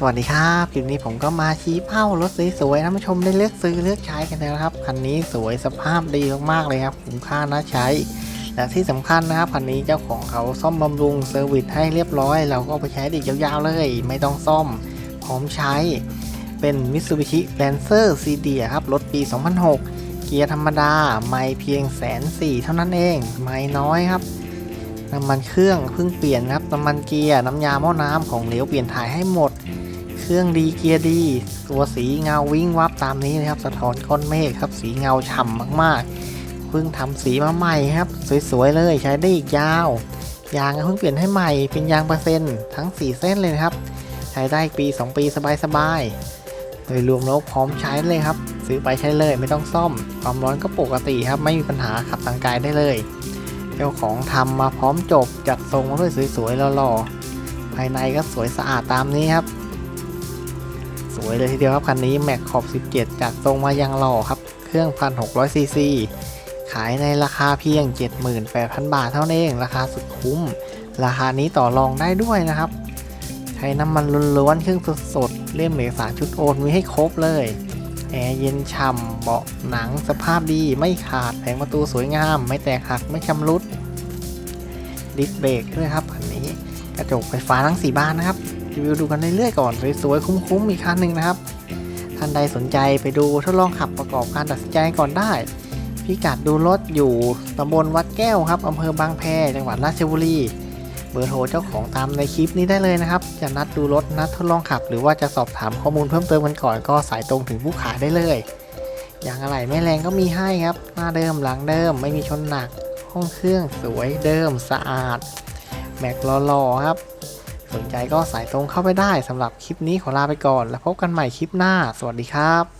สวัสดีครับคลิปนี้ผมก็มาชี้เป้ารถสวยๆท่านผู้ชมได้เลือกซื้อเลือกใช้กันแล้วนะครับคันนี้สวยสภาพดีมากๆเลยครับคุ้มค่าน่าใช้และที่สำคัญนะครับคันนี้เจ้าของเขาซ่อมบำรุงเซอร์วิสให้เรียบร้อย เราก็เอาไปใช้ไดอีกยาวๆเลย ไม่ต้องซ่อมพร้อมใช้เป็น Mitsubishi Lancer CD ครับรถปี 2006 เกียร์ธรรมดา ไม่เพียงแสนสี่เท่านั้นเอง ไม่น้อยครับน้ำมันเครื่องเพิ่งเปลี่ยนครับน้ำมันเกียร์น้ำยาหม้อน้ำของเหลวเปลี่ยนถ่ายให้หมด เครื่องดีเกียร์ดี ตัวสีเงาวิ่งวับตามนี้นะครับ สะท้อนก้อนเมฆครับ สีเงาฉ่ำมากๆ เพิ่งทำสีมาใหม่ครับ สวยๆเลยใช้ได้อีกยาว ยางเพิ่งเปลี่ยนให้ใหม่เป็นยางเปอร์เซ็นต์ทั้ง 4 เส้นเลยนะครับ ใช้ได้ปี 2 ปีสบายๆ โดยรวมแล้วพร้อมใช้เลยครับ ซื้อไปใช้เลยไม่ต้องซ่อม ความร้อนก็ปกติครับไม่มีปัญหาขับทางไกลได้เลยเจ้าของทำมาพร้อมจบจัดทรงมาด้วยสวยๆหล่อๆภายในก็สวยสะอาดตามนี้ครับ สวยเลยทีเดียวครับคันนี้แม็กขอบ 17 จัดทรงมายังหล่อครับ เครื่อง 1,600 ซีซีขายในราคาเพียง 78,000 บาทเท่านั้นเอง ราคาสุดคุ้ม ราคานี้ต่อรองได้ด้วยนะครับ ใช้น้ำมันล้วนๆ เครื่องสดๆ เล่มเอกสารชุดโอนมีให้ครบเลย แอร์เย็นฉ่ำ เบาะหนังสภาพดีไม่ขาดแผงประตูสวยงาม ไม่แตกหักไม่ชำรุด ดิสเบรกด้วยครับอันนี้ กระจกไฟฟ้าทั้ง 4บานนะครับ รีวิวดูกันเรื่อยๆก่อนสวยๆคุ้มๆอีกคันหนึ่งนะครับท่านใดสนใจไปดูทดลองขับประกอบการตัดสินใจก่อนได้พิกัดดูรถอยู่ตำบลวัดแก้วครับอำเภอบางแพจังหวัดราชบุรีเบอร์โทรเจ้าของตามในคลิปนี้ได้เลยนะครับ จะนัดดูรถนัดทดลองขับ หรือว่าจะสอบถามข้อมูลเพิ่มเติมกันก่อนก็สายตรงถึงผู้ขายได้เลย อย่างอะไรไม่แรงก็มีให้ครับ หน้าเดิมหลังเดิมไม่มีชนหนัก ห้องเครื่องสวยเดิมสะอาด แม็กหล่อๆครับ สนใจก็สายตรงเข้าไปได้สำหรับคลิปนี้ขอลาไปก่อน แล้วพบกันใหม่คลิปหน้า สวัสดีครับ